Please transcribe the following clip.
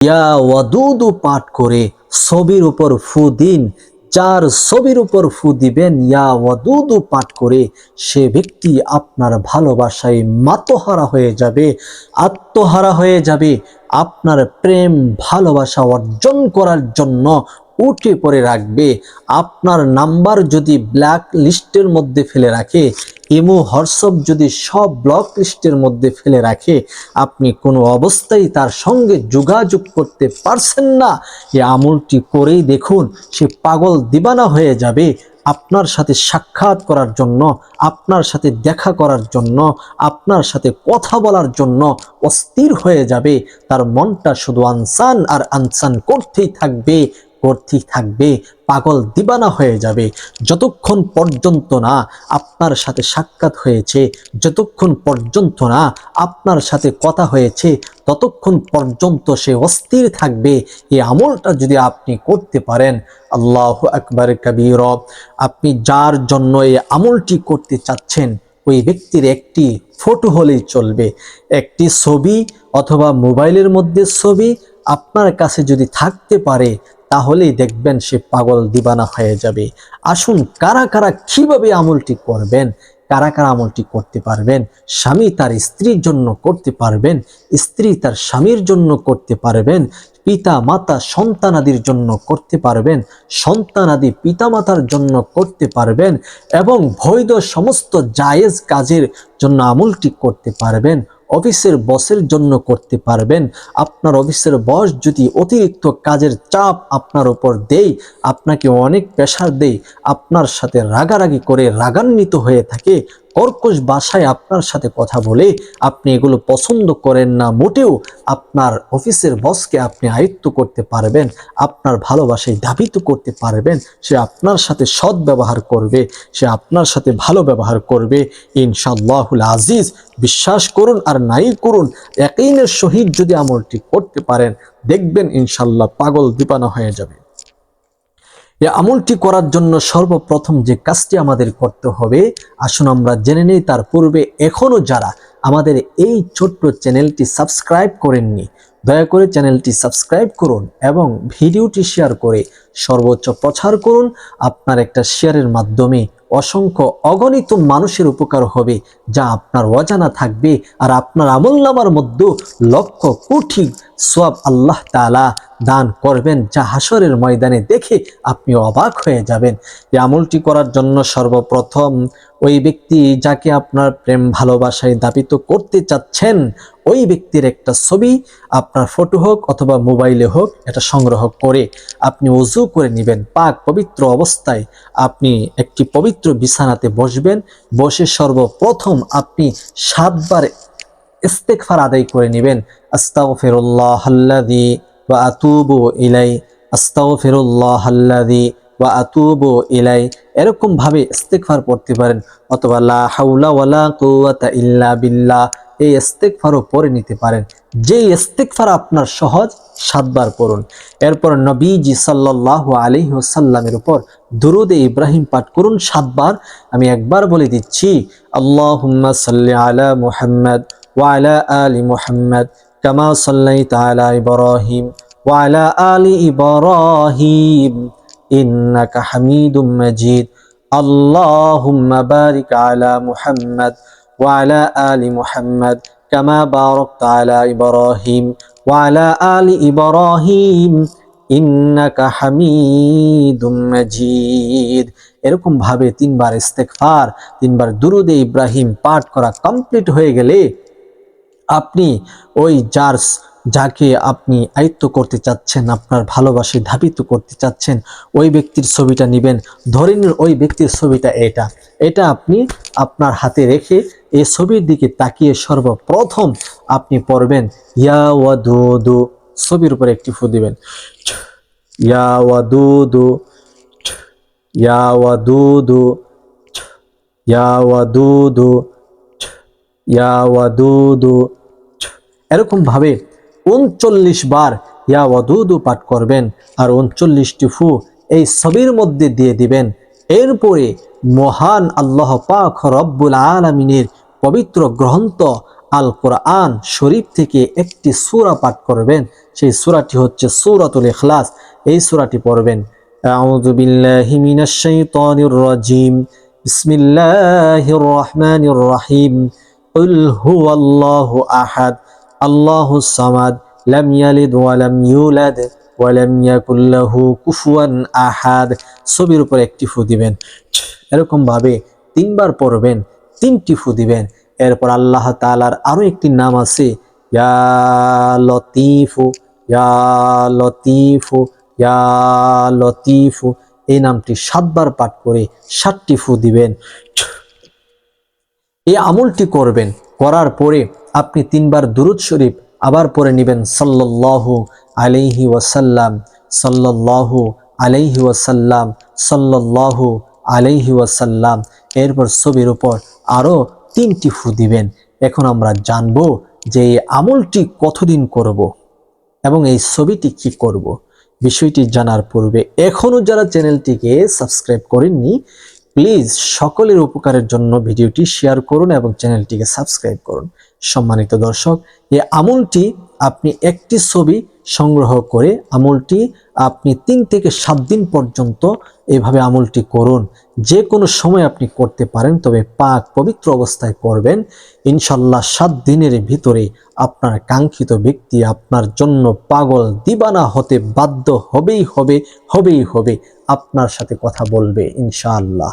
ইয়া পাঠ করে ছবির উপর ফু দিন। যার ছবির উপর ফু দিবেন, ইয়া ওয়াদুদু পাঠ করে সে ব্যক্তি আপনার ভালোবাসায় মাতোহারা হয়ে যাবে, আত্মহারা হয়ে যাবে। আপনার প্রেম, ভালোবাসা অর্জন করার জন্য উঠে পড়ে রাখবে। আপনার নাম্বার যদি ব্ল্যাক লিস্টের মধ্যে ফেলে রাখে ইমো হোয়াটসঅ্যাপ যদি সব ব্লক লিস্টের মধ্যে ফেলে রাখে, আপনি কোনো অবস্থায় তার সঙ্গে যোগাযোগ করতে পারছেন না। এই আমলটি করেই দেখুন, সে পাগল দিবানা হয়ে যাবে। আপনার সাথে সাক্ষাৎ করার জন্য, আপনার সাথে দেখা করার জন্য, আপনার সাথে কথা বলার জন্য অস্থির হয়ে যাবে। তার মনটা শুধু আনসান আর আনসান করতেই থাকবে। করতেই থাকবে, পাগল দিবানা হয়ে যাবে। যতক্ষণ পর্যন্ত না আপনার সাথে সাক্ষাৎ হয়েছে, যতক্ষণ পর্যন্ত না আপনার সাথে কথা হয়েছে, ততক্ষণ পর্যন্ত সে অস্থির থাকবে। এই আমলটা যদি আপনি করতে পারেন, আল্লাহ আকবর কবির, আপনি যার জন্য এই আমলটি করতে চাচ্ছেন, ওই ব্যক্তির একটি ফটো হলেই চলবে। একটি ছবি অথবা মোবাইলের মধ্যে ছবি আপনার কাছে যদি থাকতে পারে তাহলেই দেখবেন সে পাগল দিবানা হয়ে যাবে। আসুন কারা কারা কীভাবে আমলটি করবেন, কারা কারা আমলটি করতে পারবেন, স্বামী তার স্ত্রীর জন্য করতে পারবেন, স্ত্রী তার স্বামীর জন্য করতে পারবেন, পিতা, মাতা সন্তানাদির জন্য করতে পারবেন সন্তানাদি পিতা মাতার জন্য করতে পারবেন এবং বৈধ সমস্ত জায়েজ কাজের জন্য আমলটি করতে পারবেন। অফিসের বসের জন্য করতে পারবেন। আপনার অফিসের বস যদি অতিরিক্ত কাজের চাপ আপনার উপর দেয়, আপনাকে অনেক প্রেশার দেয়, আপনার সাথে রাগারাগি করে রাগান্বিত হয়ে থাকে কর্কশ ভাষায় আপনার সাথে কথা বলে আপনি এগুলো পছন্দ করেন না, মোটেও আপনার অফিসের বসকে আপনি আয়ত্ত করতে পারবেন, আপনার ভালোবাসায় ধাবিত করতে পারবেন, সে আপনার সাথে সৎ ব্যবহার করবে, সে আপনার সাথে ভালো ব্যবহার করবে। ইনশাল্লাহুল আজিজ, বিশ্বাস করুন আর নাই করুন একইনের সহিত যদি আমলটি করতে পারেন, দেখবেন ইনশাল্লাহ পাগল দিপানা হয়ে যাবে। এই আমলটি করার জন্য সর্বপ্রথম যে কাজটি আমাদের করতে হবে, আসুন আমরা জেনে নেই, তার পূর্বে এখনও যারা আমাদের এই ছোট্ট চ্যানেলটি সাবস্ক্রাইব করেননি, দয়া করে চ্যানেলটি সাবস্ক্রাইব করুন এবং ভিডিওটি শেয়ার করে সর্বোচ্চ প্রচার করুন। আপনার একটা শেয়ারের মাধ্যমে অসংখ্য অগণিত মানুষের উপকার হবে যা আপনার অজানা থাকবে আর আপনার আমল নামার মধ্যে লক্ষ কোটি সব আল্লাহ তালা দান করবেন যা হাসরের ময়দানে দেখে আপনি অবাক হয়ে যাবেন। এই আমলটি করার জন্য সর্বপ্রথম ওই ব্যক্তি যাকে আপনার প্রেম ভালোবাসায় দাবিত করতে চাচ্ছেন, ওই ব্যক্তির একটা ছবি আপনার ফটো হোক অথবা মোবাইলে হোক এটা সংগ্রহ করে আপনি উজু করে নেবেন। পাক পবিত্র অবস্থায় আপনি একটি পবিত্র বিছানাতে বসবেন। বসে সর্বপ্রথম আপনি সাতবার ইস্তেকফার আদায় করে নেবেন। আস্তাগফিরুল্লাহ আল্লাযী বা আতুবু ইলাই আস্তাও ফেরুল্লাহ আল্লাযী ওয়া আতুবু ইলাই। এরকম ভাবে ইস্তেগফার পড়তে পারেন, অথবা লা হাওলা ওয়ালা কুওয়াতা ইল্লা বিল্লাহ, এই ইস্তেগফারও পড়ে নিতে পারেন। যে ইস্তেগফার আপনার সহজ, সাতবার পড়ুন। এরপর নবীজি সাল্লাল্লাহু আলাইহি ওয়াসাল্লামের উপর দুরুদে ইব্রাহিম পাঠ করুন সাতবার। আমি একবার বলে দিচ্ছি, আল্লাহুম্মা সাল্লি আলা মুহাম্মদ ওয়া আলা আলি মুহাম্মদ, কামা সাল্লাইতা আলা ইব্রাহিম ওয়া আলা আলি ইব্রাহিম। ইন্নাকা হামিদুম মাজিদ। আল্লাহুম্মা বারিক আলা মুহাম্মদ ওয়া আলা মুহাম্মদ কামা বারাকতা আলা ইব্রাহিম ওয়া আলা আলি ইব্রাহিম। ইন্নাকা এরকম ভাবে তিনবার ইস্তেগফার, তিনবার দুরুদে ইব্রাহিম পাঠ করা কমপ্লিট হয়ে গেলে আপনি ওই যার যাকে আপনি আয়ত্ত করতে চাচ্ছেন, আপনার ভালোবাসায় ধাবিত করতে চাচ্ছেন, ওই ব্যক্তির ছবিটা নেবেন। ধরে নিন ওই ব্যক্তির ছবিটা এটা। এটা আপনি আপনার হাতে রেখে এই ছবির দিকে তাকিয়ে সর্বপ্রথম আপনি পড়বেন, ইয়া ওয়াদুদু ছবির উপরে একটি ফু দিবেন। ইয়া ওয়া দু দু, ইয়া ওয়াদুদু ইয়া ওয়া দু দু, ইয়া ওয়া দু এরকম ভাবে উনচল্লিশ বার ইয়া ওয়াদুদু পাঠ করবেন আর উনচল্লিশটি ফু এই ছবির মধ্যে দিয়ে দিবেন। এরপরে মহান আল্লাহ পাক রব্বুল আলমিনের পবিত্র গ্রন্থ আল কোরআন শরীফ থেকে একটি সূরা পাঠ করবেন। সেই সূরাটি হচ্ছে সূরাতুল ইখলাস। এই সূরাটি পড়বেন। রাজিম। বিসমিল্লাহির রহমানির রহিম। কুল হুয়াল্লাহু আহাদ। আল্লাহুস সামাদ লাম ইয়ালিদ ওয়া লাম ইউলাদ ওয়া লাম ইয়াকুল লাহু কুফুয়ান আহাদ। ছবির উপর একটি ফু দিবেন। এরকম ভাবে তিনবার পড়বেন, তিনটি ফু দিবেন। এরপর আল্লাহ তাআলার আরও একটি নাম আছে, ইয়া লতিফু ইয়া লতিফু ইয়া লতিফু। এই নামটি সাতবার পাঠ করে সাতটি ফু দিবেন। এই আমলটি করবেন, করার পরে আপনি তিনবার দুরুদ শরীফ আবার পরে নেবেন। সাল্লাল্লাহু আলাইহি ওয়াসাল্লাম, সাল্লাল্লাহু আলাইহি ওয়াসাল্লাম, সাল্লাল্লাহু আলাইহি ওয়াসাল্লাম। এরপর ছবির উপর আরও তিনটি ফু দিবেন। এখন আমরা জানব যে এই আমলটি কতদিন করব এবং এই ছবিটি কি করব। বিষয়টি জানার পূর্বে এখনও যারা চ্যানেলটিকে সাবস্ক্রাইব করেননি প্লিজ সকলের উপকারের জন্য ভিডিওটি শেয়ার করুন এবং চ্যানেলটিকে সাবস্ক্রাইব করুন। সম্মানিত দর্শক এই আমলটি আপনি একটি ছবি সংগ্রহ করে আমলটি আপনি তিন থেকে সাত দিন পর্যন্ত এভাবে আমলটি করুন। যে কোনো সময় আপনি করতে পারেন, তবে পাক পবিত্র অবস্থায় করবেন। ইনশাল্লাহ সাত দিনের ভিতরে আপনার কাঙ্ক্ষিত ব্যক্তি আপনার জন্য পাগল দিবানা হতে বাধ্য হবেই হবে হবেই হবে। আপনার সাথে কথা বলবে ইনশাআল্লাহ